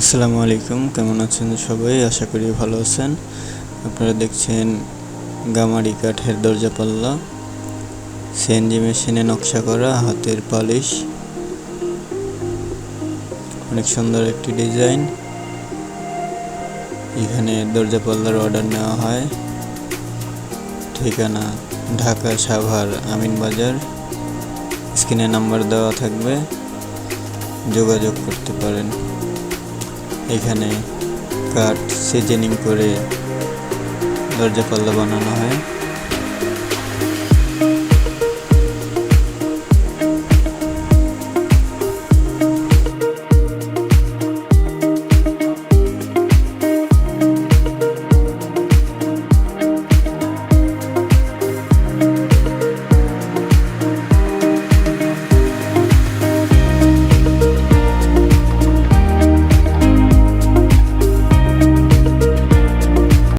আসসালামু আলাইকুম, কেমন আছেন সবাই? আশা করি ভালো আছেন। আপনারা দেখছেন গামারি কাঠের দরজা পাল্লা। সিএনজি মেশিনে নকশা করা, হাতের পালিশ। অনেক সুন্দর একটি ডিজাইন। এখানে দরজা পাল্লার অর্ডার নেওয়া হয়। ঠিকানা ঢাকা সাভার আমিন বাজার। স্ক্রিনে নাম্বার দেওয়া থাকবে। যোগাযোগ করতে পারেন। এখানে কাঠ সিজনিং করে দরজা পাল্লা বানানো হয়।